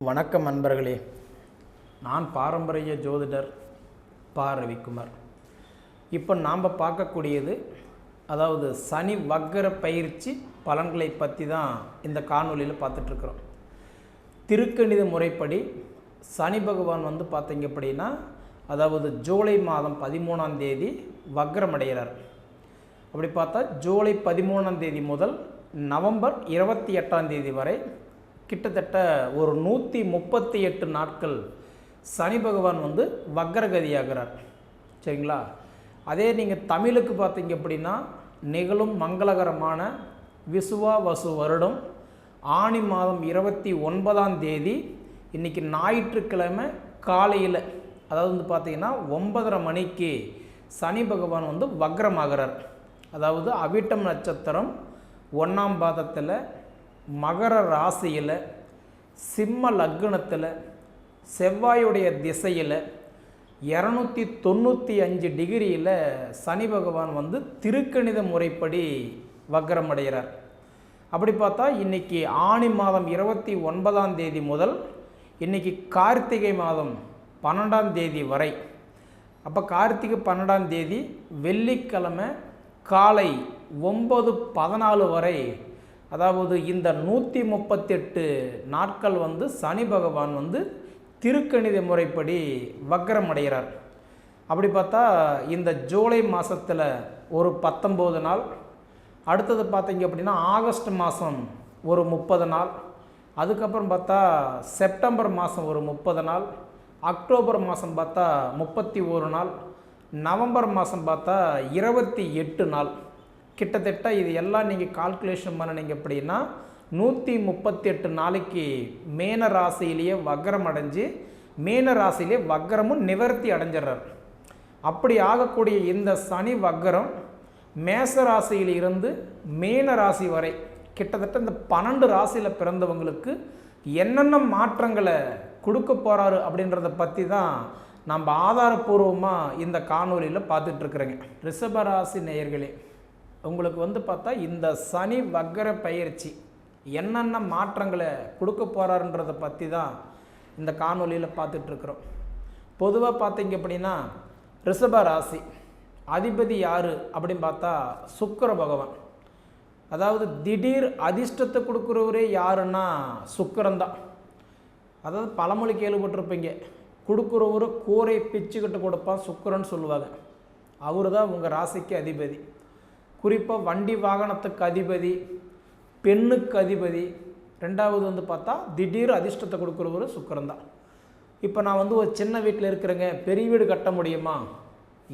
வணக்கம் அன்பர்களே நான் பாரம்பரிய ஜோதிடர் பா. ரவிக்குமார். இப்போ நாம் பார்க்கக்கூடியது அதாவது சனி வக்கர பயிற்சி பலன்களை பற்றி தான் இந்த காணொலியில் பார்த்துட்ருக்குறோம். திருக்கணித முறைப்படி சனி பகவான் வந்து பார்த்தீங்க அப்படின்னா அதாவது ஜூலை மாதம் பதிமூணாம் தேதி வக்ரமடைகிறார் அப்படி பார்த்தா ஜூலை பதிமூணாம் தேதி முதல் நவம்பர் இருபத்தி எட்டாம் தேதி வரை கிட்டத்தட்ட ஒரு நூற்றி முப்பத்தி எட்டு நாட்கள் சனி பகவான் வந்து வக்ரகதியாகிறார். சரிங்களா? அதே நீங்கள் தமிழுக்கு பார்த்தீங்க அப்படின்னா நிகழும் மங்களகரமான விசுவா வசு வருடம் ஆணி மாதம் இருபத்தி ஒன்பதாம் தேதி இன்றைக்கி ஞாயிற்றுக்கிழமை காலையில் அதாவது வந்து பார்த்திங்கன்னா ஒன்பதரை மணிக்கு சனி பகவான் வந்து வக்ரமாகிறார். அதாவது அவிட்டம் நட்சத்திரம் ஒன்றாம் பாதத்தில் மகர ராசியில் சிம்ம லக்னத்தில் செவ்வாயுடைய திசையில் இரநூத்தி தொண்ணூற்றி அஞ்சு டிகிரியில் சனி பகவான் வந்து திருக்கணித முறைப்படி வக்ரமடைகிறார். அப்படி பார்த்தா இன்றைக்கி ஆணி மாதம் இருபத்தி ஒன்பதாம் தேதி முதல் இன்றைக்கி கார்த்திகை மாதம் பன்னெண்டாம் தேதி வரை. அப்போ கார்த்திகை பன்னெண்டாம் தேதி வெள்ளிக்கிழமை காலை ஒம்பது பதினாலு வரை அதாவது இந்த நூற்றி முப்பத்தெட்டு நாட்கள் வந்து சனி பகவான் வந்து திருக்கணித முறைப்படி வக்ரம் அடைகிறார். அப்படி பார்த்தா இந்த ஜூலை மாதத்தில் ஒரு பத்தொம்போது நாள் அடுத்தது பார்த்தீங்க அப்படின்னா ஆகஸ்ட் மாதம் ஒரு முப்பது நாள் அதுக்கப்புறம் பார்த்தா செப்டம்பர் மாதம் ஒரு முப்பது நாள் அக்டோபர் மாதம் பார்த்தா முப்பத்தி ஒரு நாள் நவம்பர் மாதம் பார்த்தா இருபத்தி எட்டு நாள். கிட்டத்தட்ட இது எல்லாம் நீங்கள் கால்குலேஷன் பண்ணினீங்க அப்படின்னா நூற்றி முப்பத்தி எட்டு நாளைக்கு மேன ராசியிலேயே வக்ரம் அடைஞ்சு மேன ராசியிலே வக்ரமும் நிவர்த்தி அடைஞ்சிடுறார். அப்படி ஆகக்கூடிய இந்த சனி வக்ரம் மேச ராசியிலிருந்து மேன ராசி வரை கிட்டத்தட்ட இந்த பன்னெண்டு ராசியில் பிறந்தவங்களுக்கு என்னென்ன மாற்றங்களை கொடுக்க போகிறாரு அப்படின்றத பற்றி தான் நம்ம ஆதாரபூர்வமாக இந்த காணொலியில் பார்த்துட்ருக்குறேங்க ரிஷபராசி நேயர்களே உங்களுக்கு வந்து பார்த்தா இந்த சனி வக்கர பயிற்சி என்னென்ன மாற்றங்களை கொடுக்க போகிறாருன்றதை பற்றி தான் இந்த காணொலியில் பார்த்துட்ருக்குறோம். பொதுவாக பார்த்தீங்க அப்படின்னா ரிஷப ராசி. அதிபதி யார் அப்படின்னு பார்த்தா சுக்கர பகவான். அதாவது திடீர் அதிர்ஷ்டத்தை கொடுக்குறவரே யாருன்னா சுக்கரன்தான் அதாவது பழமொழி கேள்விப்பட்டிருப்பீங்க. கொடுக்குறவரு கூரை பிச்சுக்கிட்டு கொடுப்பான் சுக்கரன் சொல்லுவாங்க. அவர் தான் உங்கள் ராசிக்கு அதிபதி. குறிப்பாக வண்டி வாகனத்துக்கு அதிபதி பெண்ணுக்கு அதிபதி ரெண்டாவது வந்து பார்த்தா திடீர் அதிர்ஷ்டத்தை கொடுக்குறவர் சுக்கரன் தான். இப்போ நான் வந்து ஒரு சின்ன வீட்டில் இருக்கிறேங்க பெரிய வீடு கட்ட முடியுமா?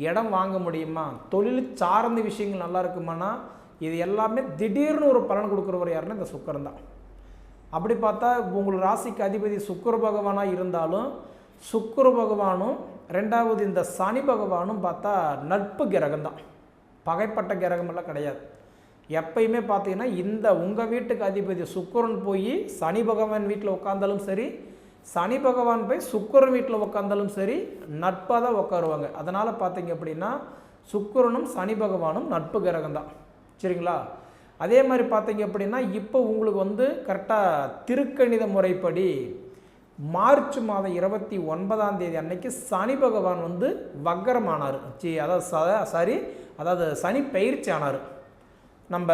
இடம் வாங்க முடியுமா? தொழில் சார்ந்த விஷயங்கள் நல்லா இருக்குமானா? இது எல்லாமே திடீர்னு ஒரு பலன் கொடுக்குறவர் யாருன்னா இந்த சுக்கரன் தான். அப்படி பார்த்தா உங்கள் ராசிக்கு அதிபதி சுக்கர பகவானாக இருந்தாலும் சுக்கர பகவானும் ரெண்டாவது இந்த சனி பகவானும் பார்த்தா நட்பு கிரகம் தான். பகைப்பட்ட கிரகமெல்லாம் கிடையாது. எப்பயுமே பார்த்தீங்கன்னா இந்த உங்கள் வீட்டுக்கு அதிபதி சுக்கரன் போய் சனி பகவான் வீட்டில் உட்காந்தாலும் சரி சனி பகவான் போய் சுக்கரன் வீட்டில் உட்காந்தாலும் சரி நட்பாக தான் உட்காருவாங்க அதனால் பார்த்தீங்க அப்படின்னா சுக்கரனும் சனி பகவானும் நட்பு கிரகம் தான் சரிங்களா? அதே மாதிரி பார்த்தீங்க அப்படின்னா இப்போ உங்களுக்கு வந்து கரெக்டாக திருக்கணித முறைப்படி மார்ச் மாதம் இருபத்தி ஒன்பதாம் தேதி அன்னைக்கு சனி பகவான் வந்து வக்கரமானார். சி அதாவது ச சரி அதாவது சனி பயிற்சி ஆனார். நம்ம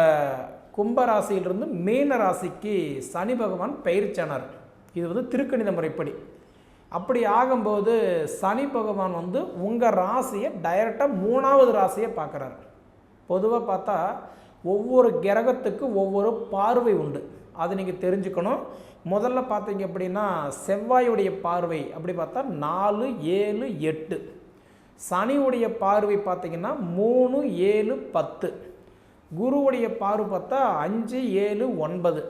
கும்பராசியிலிருந்து மீன ராசிக்கு சனி பகவான் பயிற்சி ஆனார். இது வந்து திருக்கணித முறைப்படி. அப்படி ஆகும்போது சனி பகவான் வந்து உங்கள் ராசியை டைரெக்டாக மூணாவது ராசியை பார்க்குறாரு. பொதுவாக பார்த்தா ஒவ்வொரு கிரகத்துக்கு ஒவ்வொரு பார்வை உண்டு. அது நீங்கள் தெரிஞ்சுக்கணும். முதல்ல பார்த்தீங்க அப்படின்னா செவ்வாயுடைய பார்வை. அப்படி பார்த்தா நாலு ஏழு எட்டு. சனியுடைய பார்வை பார்த்தீங்கன்னா மூணு ஏழு பத்து. குருவுடைய பார்வை பார்த்தா அஞ்சு ஏழு ஒன்பது.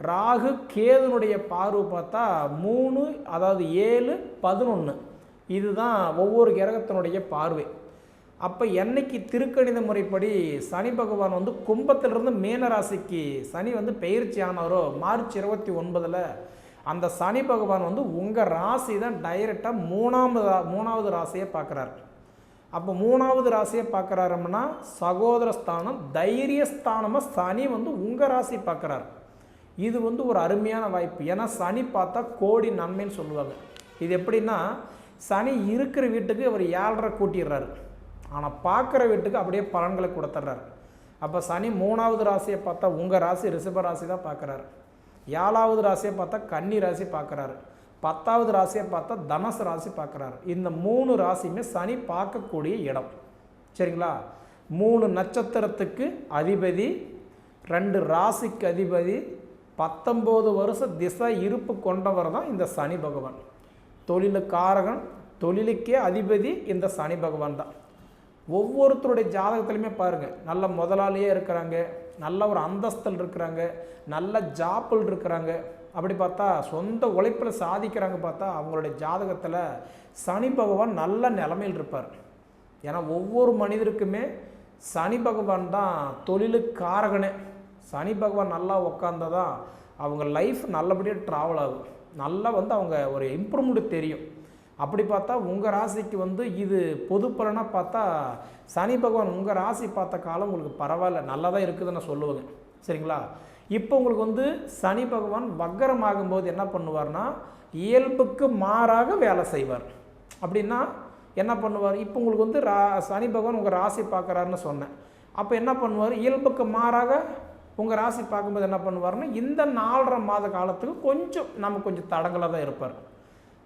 ராகு கேதுனுடைய பார்வை பார்த்தா மூணு அதாவது ஏழு பதினொன்று இதுதான் ஒவ்வொரு கிரகத்தினுடைய பார்வை. அப்போ என்னைக்கு திருக்கணித முறைப்படி சனி பகவான் வந்து கும்பத்திலிருந்து மீனராசிக்கு சனி வந்து பயிற்சி ஆனாரோ மார்ச் இருபத்தி ஒன்பதில் அந்த சனி பகவான் வந்து உங்கள் ராசி தான் டைரெக்டாக மூணாவது மூணாவது ராசியை பார்க்குறாரு. அப்போ மூணாவது ராசியை பார்க்குறாருன்னா சகோதர ஸ்தானம் தைரிய ஸ்தானமாக சனி வந்து உங்கள் ராசி பார்க்குறாரு. இது வந்து ஒரு அருமையான வாய்ப்பு. ஏன்னா சனி பார்த்தா கோடி நன்மைன்னு சொல்லுவாங்க. இது எப்படின்னா சனி இருக்கிற வீட்டுக்கு அவர் ஏழரை கூட்டிடுறாரு. ஆனால் பார்க்குற வீட்டுக்கு அப்படியே பலன்களை கொடுத்துட்றாரு. அப்போ சனி மூணாவது ராசியை பார்த்தா உங்கள் ராசி ரிஷப ராசி தான் பார்க்குறாரு. ஏழாவது ராசியை பார்த்தா கன்னி ராசி பார்க்குறாரு. பத்தாவது ராசியை பார்த்தா தனுசு ராசி பார்க்குறாரு. இந்த மூணு ராசியுமே சனி பார்க்கக்கூடிய இடம். சரிங்களா? மூணு நட்சத்திரத்துக்கு அதிபதி ரெண்டு ராசிக்கு அதிபதி பத்தொம்போது வருஷ திசை இருப்பு கொண்டவர் தான் இந்த சனி பகவான். தொழிலுக்காரகன் தொழிலுக்கே அதிபதி இந்த சனி பகவான் தான். ஒவ்வொருத்தருடைய ஜாதகத்துலையுமே பாருங்கள் நல்ல முதலாளியே இருக்கிறாங்க. நல்ல ஒரு அந்தஸ்தல் இருக்கிறாங்க நல்ல ஜாப்பில் இருக்கிறாங்க. அப்படி பார்த்தா சொந்த உழைப்பில் சாதிக்கிறாங்க பார்த்தா அவங்களுடைய ஜாதகத்தில் சனி பகவான் நல்ல நிலமையில் இருப்பார். ஏன்னா ஒவ்வொரு மனிதருக்குமே சனி பகவான் தான் தொழிலுக்காரகனே. சனி பகவான் நல்லா உக்காந்தா தான் அவங்க லைஃப் நல்லபடியாக ட்ராவல் ஆகும். நல்லா வந்து அவங்க ஒரு இம்ப்ரூவ்மெண்ட் தெரியும். அப்படி பார்த்தா உங்கள் ராசிக்கு வந்து இது பொது பலனாக பார்த்தா சனி பகவான் உங்கள் ராசி பார்த்த காலம் உங்களுக்கு பரவாயில்ல நல்லா தான் இருக்குதுன்னு நான் சொல்லுவேங்க. சரிங்களா? இப்போ உங்களுக்கு வந்து சனி பகவான் வக்கரமாகும் ஆகும்போது என்ன பண்ணுவார்னா இயல்புக்கு மாறாக வேலை செய்வார். அப்படின்னா என்ன பண்ணுவார்? இப்போ உங்களுக்கு வந்து ரா சனி பகவான் உங்கள் ராசி பார்க்குறாருன்னு சொன்னேன். அப்போ என்ன பண்ணுவார்? இயல்புக்கு மாறாக உங்கள் ராசி பார்க்கும்போது என்ன பண்ணுவார்னா இந்த நாலரை மாத காலத்துக்கு கொஞ்சம் நம்ம கொஞ்சம் தடங்களாக தான் இருப்பார்.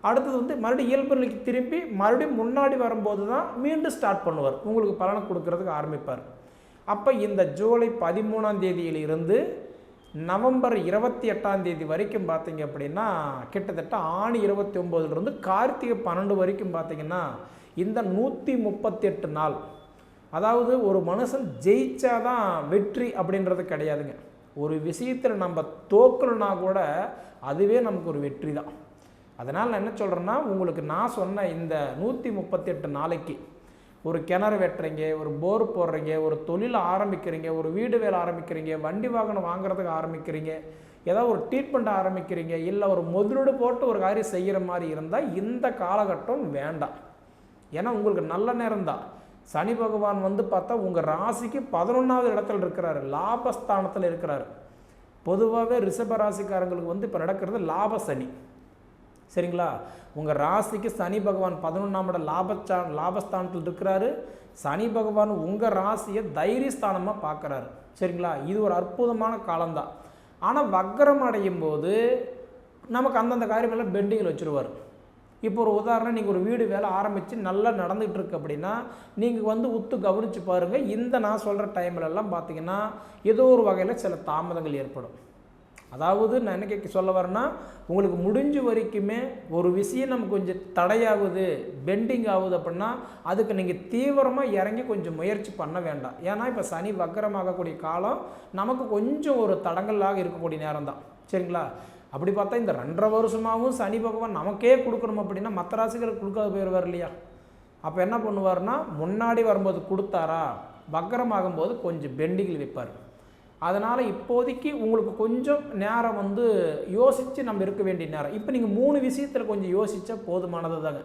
அடுத்தது வந்து மறுபடியும் இயல்பு நிலைக்கு திரும்பி மறுபடியும் முன்னாடி வரும்போது தான் மீண்டும் ஸ்டார்ட் பண்ணுவார். உங்களுக்கு பலனை கொடுக்கறதுக்கு ஆரம்பிப்பார். அப்போ இந்த ஜூலை பதிமூணாம் தேதியிலிருந்து நவம்பர் இருபத்தி எட்டாம் தேதி வரைக்கும் பார்த்தீங்க அப்படின்னா கிட்டத்தட்ட ஆணி இருபத்தி ஒம்போதுலேருந்து கார்த்திகை பன்னெண்டு வரைக்கும் பார்த்தீங்கன்னா இந்த நூற்றி முப்பத்தெட்டு நாள் அதாவது ஒரு மனுஷன் ஜெயிச்சாதான் வெற்றி அப்படின்றது கிடையாதுங்க. ஒரு விஷயத்தில் நம்ம தோக்கலனா கூட அதுவே நமக்கு ஒரு வெற்றி தான் அதனால் நான் என்ன சொல்கிறேன்னா உங்களுக்கு நான் சொன்ன இந்த நூற்றி முப்பத்தெட்டு நாளைக்கு ஒரு கிணறு வெட்டுறீங்க ஒரு போர் போடுறீங்க ஒரு தொழில் ஆரம்பிக்கிறீங்க ஒரு வீடு வேலை ஆரம்பிக்கிறீங்க வண்டி வாகனம் வாங்குறதுக்கு ஆரம்பிக்கிறீங்க ஏதாவது ஒரு ட்ரீட்மெண்ட் ஆரம்பிக்கிறீங்க இல்லை ஒரு முதலீடு போட்டு ஒரு காரியம் செய்கிற மாதிரி இருந்தால் இந்த காலகட்டம் வேண்டாம். ஏன்னா உங்களுக்கு நல்ல நேரம் தான். சனி பகவான் வந்து பார்த்தா உங்கள் ராசிக்கு பதினொன்றாவது இடத்துல இருக்கிறாரு லாபஸ்தானத்தில் இருக்கிறாரு. பொதுவாகவே ரிஷப ராசிக்காரங்களுக்கு வந்து இப்போ நடக்கிறது லாப சனி. சரிங்களா? உங்கள் ராசிக்கு சனி பகவான் பதினொன்றாம் இடம் லாபஸ்தா லாபஸ்தானத்தில் இருக்கிறாரு. சனி பகவான் உங்கள் ராசியை தைரியஸ்தானமாக பார்க்குறாரு. சரிங்களா? இது ஒரு அற்புதமான காலம்தான். ஆனால் வக்கரம் அடையும் போது நமக்கு அந்தந்த காரியமெல்லாம் பெண்டிங்கில் வச்சுருவார். இப்போ ஒரு உதாரணம் நீங்கள் ஒரு வீடு வேலை ஆரம்பித்து நல்லா நடந்துகிட்டு இருக்கு அப்படின்னா நீங்கள் வந்து உத்து கவனித்து பாருங்கள் இந்த நான் சொல்கிற டைம்லெல்லாம் பார்த்தீங்கன்னா ஏதோ ஒரு வகையில் சில தாமதங்கள் ஏற்படும். அதாவது நான் என்ன கேட்க சொல்ல வரேன்னா உங்களுக்கு முடிஞ்ச வரைக்குமே ஒரு விஷயம் நமக்கு கொஞ்சம் தடையாகுது பெண்டிங் ஆகுது அப்படின்னா அதுக்கு நீங்கள் தீவிரமாக இறங்கி கொஞ்சம் முயற்சி பண்ண வேண்டாம். ஏன்னா இப்போ சனி வக்கரமாகக்கூடிய காலம் நமக்கு கொஞ்சம் ஒரு தடங்கலாக இருக்கக்கூடிய நேரம் தான் சரிங்களா? அப்படி பார்த்தா இந்த ரெண்டரை வருஷமாகவும் சனி பகவான் நமக்கே கொடுக்கணும் அப்படின்னா மற்ற ராசிகளுக்கு கொடுக்காத போயிடுவார் இல்லையா? அப்போ என்ன பண்ணுவார்னா முன்னாடி வரும்போது கொடுத்தாரா? வக்கரமாகும்போது கொஞ்சம் பெண்டிங்கில் வைப்பார். அதனால் இப்போதைக்கு உங்களுக்கு கொஞ்சம் நேரம் வந்து யோசித்து நம்ம இருக்க வேண்டிய நேரம். இப்போ நீங்கள் மூணு விஷயத்தில் கொஞ்சம் யோசித்தா போதுமானது தாங்க.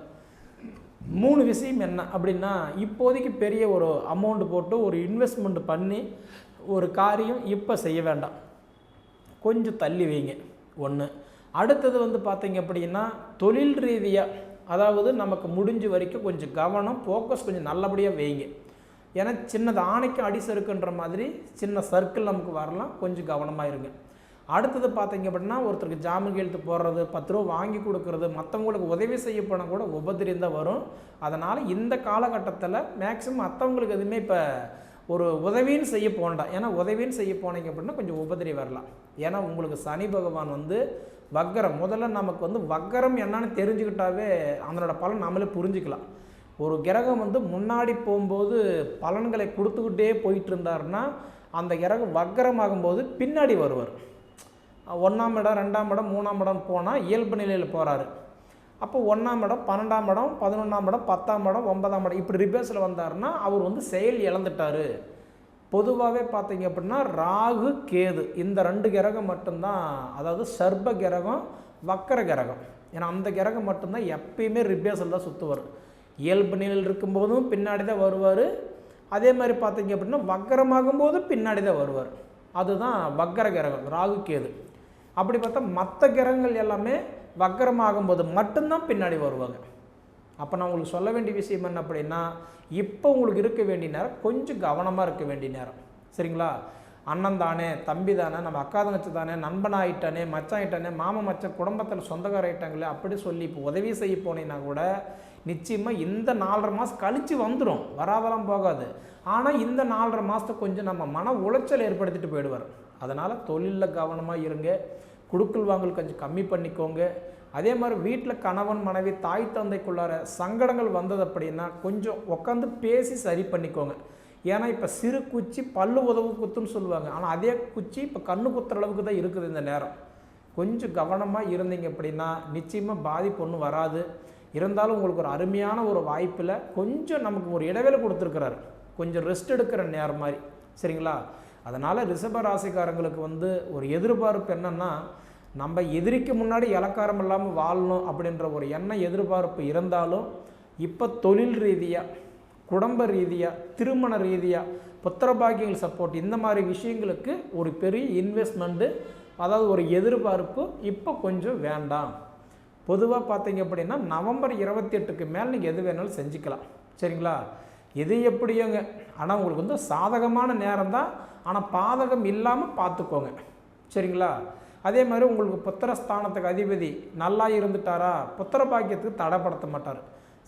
மூணு விஷயம் என்ன அப்படின்னா இப்போதைக்கு பெரிய ஒரு அமௌண்ட் போட்டு ஒரு இன்வெஸ்ட்மெண்ட் பண்ணி ஒரு காரியம் இப்போ செய்ய வேண்டாம். கொஞ்சம் தள்ளி வைங்க. ஒன்று அடுத்தது வந்து பார்த்தீங்க அப்படின்னா தொழில் ரீதியாக அதாவது நமக்கு முடிஞ்ச வரைக்கும் கொஞ்சம் கவனம் ஃபோக்கஸ் கொஞ்சம் நல்லபடியாக வைங்க. ஏன்னா சின்னது ஆணைக்கு அடி சறுக்குன்ற மாதிரி சின்ன சர்க்கிள் நமக்கு வரலாம். கொஞ்சம் கவனமாக இருங்க. அடுத்தது பார்த்தீங்க அப்படின்னா ஒருத்தருக்கு ஜாமீன் கையெழுத்து போடுறது பத்து ரூபா வாங்கி கொடுக்கறது மற்றவங்களுக்கு உதவி செய்ய போனால் கூட உபதிரியம் தான் வரும். அதனால் இந்த காலகட்டத்தில் மேக்ஸிமம் மற்றவங்களுக்கு எதுவுமே இப்போ ஒரு உதவின்னு செய்ய போண்டாம் ஏன்னா உதவின்னு செய்ய போனீங்க அப்படின்னா கொஞ்சம் உபதிரி வரலாம். ஏன்னா உங்களுக்கு சனி பகவான் வந்து வக்கரம். முதல்ல நமக்கு வந்து வக்கரம் என்னன்னு தெரிஞ்சுக்கிட்டாவே அதனோட பலன் நம்மளே புரிஞ்சுக்கலாம். ஒரு கிரகம் வந்து முன்னாடி போகும்போது பலன்களை கொடுத்துக்கிட்டே போயிட்டு இருந்தாருன்னா அந்த கிரகம் வக்கரமாகும்போது பின்னாடி வருவார். ஒன்றாம் இடம் ரெண்டாம் இடம் மூணாம் இடம் போனால் இயல்பு நிலையில் போகிறாரு அப்போ ஒன்றாம் இடம் பன்னெண்டாம் இடம் பதினொன்றாம் இடம் பத்தாம் இடம் ஒன்பதாம் இடம் இப்படி ரிபேஸில் வந்தாருன்னா அவர் வந்து செயல் இழந்துட்டார். பொதுவாகவே பார்த்தீங்க அப்படின்னா ராகு கேது இந்த ரெண்டு கிரகம் மட்டும்தான் அதாவது சர்ப கிரகம் வக்கர கிரகம். ஏன்னா அந்த கிரகம் மட்டும்தான் எப்பயுமே ரிபேஸில் தான் சுற்றுவார் இயல்பு நிலையில் இருக்கும்போதும் பின்னாடி தான் வருவார். அதே மாதிரி பார்த்தீங்க அப்படின்னா வக்கரமாகும் போது பின்னாடி தான் வருவார். அதுதான் வக்கர கிரகம் ராகு கேது. அப்படி பார்த்தா மற்ற கிரகங்கள் எல்லாமே வக்கரமாகும்போது மட்டும்தான் பின்னாடி வருவாங்க. அப்போ நான் உங்களுக்கு சொல்ல வேண்டிய விஷயம் என்ன அப்படின்னா இப்போ உங்களுக்கு இருக்க வேண்டிய நேரம் கொஞ்சம் கவனமாக இருக்க வேண்டிய நேரம். சரிங்களா? அண்ணன் தானே தம்பி தானே நம்ம அக்கா தங்கச்சி தானே நண்பன் ஆகிட்டானே மச்சான் ஆகிட்டானே மாமன் மச்சான் குடும்பத்தில் சொந்தக்கார ஆகிட்டாங்களே அப்படி சொல்லி இப்போ உதவி செய்ய போனீங்கன்னா கூட நிச்சயமாக இந்த நாலரை மாதம் கழித்து வந்துடும் வராதெல்லாம் போகாது. ஆனால் இந்த நாலரை மாதத்தை கொஞ்சம் நம்ம மன உளைச்சல் ஏற்படுத்திட்டு போயிடுவார். அதனால் தொழிலில் கவனமாக இருங்க. குடுக்கல் வாங்கல் கொஞ்சம் கம்மி பண்ணிக்கோங்க. அதே மாதிரி வீட்டில் கணவன் மனைவி தாய் தந்தைக்குள்ளார சங்கடங்கள் வந்தது அப்படின்னா கொஞ்சம் உட்காந்து பேசி சரி பண்ணிக்கோங்க. ஏன்னா இப்போ சிறு குச்சி பல்லு உதவு குத்துன்னு சொல்லுவாங்க. ஆனால் அதே குச்சி இப்போ கண்ணு குத்துற அளவுக்கு தான் இருக்குது இந்த நேரம். கொஞ்சம் கவனமாக இருந்தீங்க அப்படின்னா நிச்சயமாக பாதிப்பு ஒன்றும் வராது. இருந்தாலும் உங்களுக்கு ஒரு அருமையான ஒரு வாய்ப்பில் கொஞ்சம் நமக்கு ஒரு இடைவேளை கொடுத்துருக்கிறாரு. கொஞ்சம் ரெஸ்ட் எடுக்கிற நேரம் மாதிரி. சரிங்களா? அதனால் ரிஷப ராசிக்காரங்களுக்கு வந்து ஒரு எதிர்பார்ப்பு என்னென்னா நம்ம எதிரிக்கு முன்னாடி இலக்காரம் இல்லாமல் வாழணும் அப்படின்ற ஒரு எண்ணம் எதிர்பார்ப்பு இருந்தாலும் இப்போ தொழில் ரீதியாக குடும்ப ரீதியாக திருமண ரீதியாக புத்திரபாகியங்கள் சப்போர்ட் இந்த மாதிரி விஷயங்களுக்கு ஒரு பெரிய இன்வெஸ்ட்மெண்ட்டு அதாவது ஒரு எதிர்பார்ப்பு இப்போ கொஞ்சம் வேண்டாம். பொதுவாக பார்த்தீங்க அப்படின்னா நவம்பர் இருபத்தி எட்டுக்கு மேலே நீங்கள் எது வேணாலும் செஞ்சுக்கலாம். சரிங்களா? எது எப்படியோங்க? ஆனால் உங்களுக்கு வந்து சாதகமான நேரம் தான். ஆனால் பாதகம் இல்லாமல் பார்த்துக்கோங்க. சரிங்களா? அதே மாதிரி உங்களுக்கு புத்திரஸ்தானத்துக்கு அதிபதி நல்லா இருந்துட்டாரா? புத்திர பாக்கியத்துக்கு தடைப்படுத்த மாட்டார்.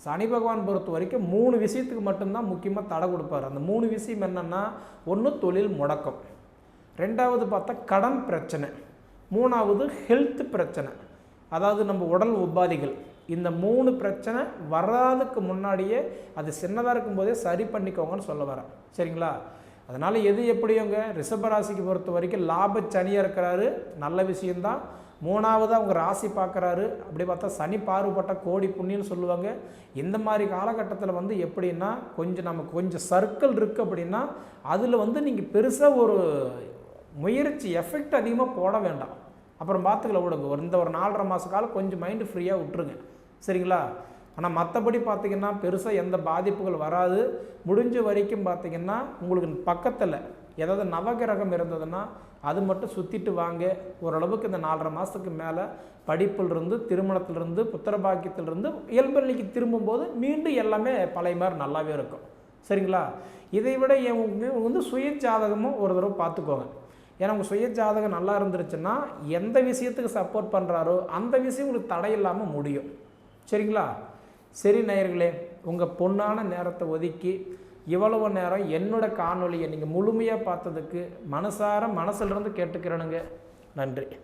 சனி பகவான் பொறுத்த வரைக்கும் மூணு விஷயத்துக்கு மட்டும்தான் முக்கியமாக தடை கொடுப்பார். அந்த மூணு விஷயம் என்னென்னா ஒன்று தொழில் முடக்கம். ரெண்டாவது பார்த்தா கடன் பிரச்சனை. மூணாவது ஹெல்த் பிரச்சனை. அதாவது நம்ம உடல் உபாதிகள். இந்த மூணு பிரச்சனை வராதுக்கு முன்னாடியே அது சின்னதாக இருக்கும்போதே சரி பண்ணிக்கோங்கன்னு சொல்ல வரேன். சரிங்களா? அதனால் எது எப்படியோங்க? ரிஷபராசிக்கு பொறுத்த வரைக்கும் லாப சனியாக இருக்கிறாரு. நல்ல விஷயந்தான் மூணாவது அவங்க ராசி பார்க்குறாரு அப்படி பார்த்தா சனி பார்வைப்பட்ட கோடி புண்ணியன்னு சொல்லுவாங்க. இந்த மாதிரி காலகட்டத்தில் வந்து எப்படின்னா கொஞ்சம் நமக்கு கொஞ்சம் சர்க்கிள் இருக்குது அப்படின்னா அதில் வந்து நீங்கள் பெருசாக ஒரு முயற்சி எஃபெக்ட் அதிகமாக போட வேண்டாம். அப்புறம் பார்த்துக்கல விடுங்க. ஒரு இந்த ஒரு நாலரை மாத காலம் கொஞ்சம் மைண்டு ஃப்ரீயாக விட்டுருங்க. சரிங்களா? ஆனால் மற்றபடி பார்த்திங்கன்னா பெருசாக எந்த பாதிப்புகள் வராது. முடிஞ்ச வரைக்கும் பார்த்திங்கன்னா உங்களுக்கு பக்கத்தில் ஏதாவது நவகிரகம் இருந்ததுன்னா அது மட்டும் சுற்றிட்டு வாங்க. ஓரளவுக்கு இந்த நாலரை மாதத்துக்கு மேலே படிப்பிலிருந்து திருமணத்திலிருந்து புத்திரபாக்கியத்திலிருந்து இயல்பு திரும்பும்போது மீண்டும் எல்லாமே பழைய மாதிரி நல்லாவே இருக்கும். சரிங்களா? இதை விட இவங்க வந்து சுய ஜாதகமும் ஒரு தடவை பார்த்துக்கோங்க ஏன்னா உங்கள் சுய ஜாதகம் நல்லா இருந்துருச்சுன்னா எந்த விஷயத்துக்கு சப்போர்ட் பண்ணுறாரோ அந்த விஷயம் உங்களுக்கு தடையில்லாமல் முடியும். சரிங்களா? சரி நேயர்களே உங்கள் பொண்ணான நேரத்தை ஒதுக்கி இவ்வளவு நேரம் என்னோட காணொலியை நீங்கள் முழுமையாக பார்த்ததுக்கு மனசார மனசுலேருந்து கேட்டுக்கிறேனுங்க. நன்றி.